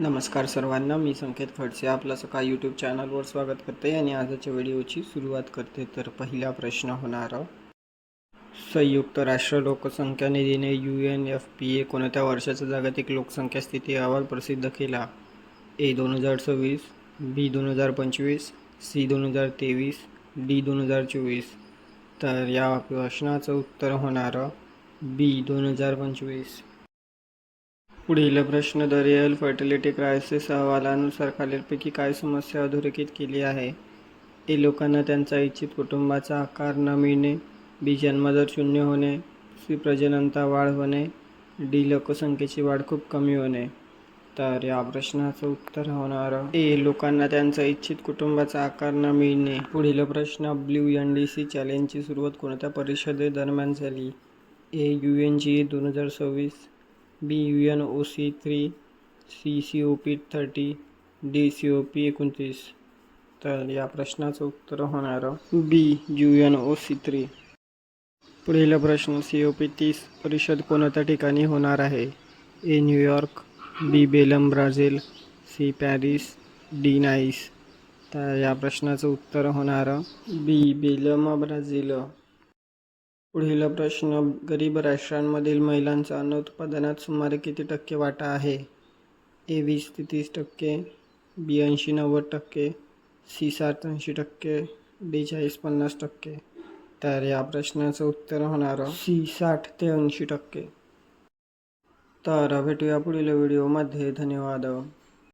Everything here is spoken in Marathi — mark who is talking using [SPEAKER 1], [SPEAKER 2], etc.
[SPEAKER 1] नमस्कार सर्वांना मी संकेत खडसे आपलं सकाळ यूट्यूब चॅनलवर स्वागत करते आणि आजच्या व्हिडिओची सुरुवात करते. तर पहिला प्रश्न होणार संयुक्त राष्ट्र लोकसंख्या निधीने U N F P A कोणत्या वर्षाचा जागतिक लोकसंख्या स्थिती अहवाल प्रसिद्ध केला? ए दोन हजार सव्वीस बी दोन हजार पंचवीस सी दोन हजार तेवीस डी दोन हजार चोवीस. तर या प्रश्नाचं उत्तर होणार बी दोन हजार पंचवीस. पुढील प्रश्न द रिअल फर्टिलिटी क्रायसिस अहवालानुसार खालीलपैकी काय समस्या अधोरेखित केली आहे? ए लोकांना त्यांचा इच्छित कुटुंबाचा आकार न मिळणे बी जन्मदर शून्य होणे सी प्रजननता वाढ होणे डी लोकसंख्येची वाढ खूप कमी होणे? तर या प्रश्नाचं उत्तर होणार. ए लोकांना त्यांचा इच्छित कुटुंबाचा आकार न मिळणे. पुढील प्रश्न ब्ल्यू एन डी सी चॅलेंजची सुरुवात कोणत्या परिषदेदरम्यान झाली? ए यू एन जी दोन हजार सव्वीस B U N O C three C C O P thirty D C O P एकोणतीस. तर या प्रश्नाचं उत्तर होणार B U N O C three. पुढील प्रश्न सी ओ पी तीस परिषद कोणत्या ठिकाणी होणार आहे? A New York B Belem Brazil C Paris D Nice. तर या प्रश्नाचं उत्तर होणार बी बेलम ब्राझील. पुढील प्रश्न गरीब राष्ट्रांमधील महिलांचा अन्न उत्पादनात सुमारे किती टक्के वाटा आहे? ए वीस ते तीस टक्के बी ऐंशी नव्वद टक्के सी साठ ऐंशी टक्के डी चाळीस पन्नास टक्के. तर या प्रश्नाचं उत्तर होणार सी साठ ते ऐंशी टक्के. तर भेटूया पुढील व्हिडिओमध्ये. धन्यवाद.